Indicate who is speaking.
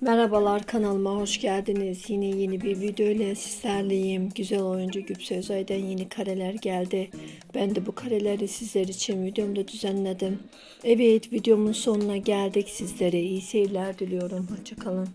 Speaker 1: Merhabalar kanalıma hoş geldiniz. Yine yeni bir video ile sizlerleyim. Güzel oyuncu Güpse Özay'dan yeni kareler geldi. Ben de bu kareleri sizler için videomda düzenledim. Evet videomun sonuna geldik. Sizlere iyi seyirler diliyorum. Hoşçakalın.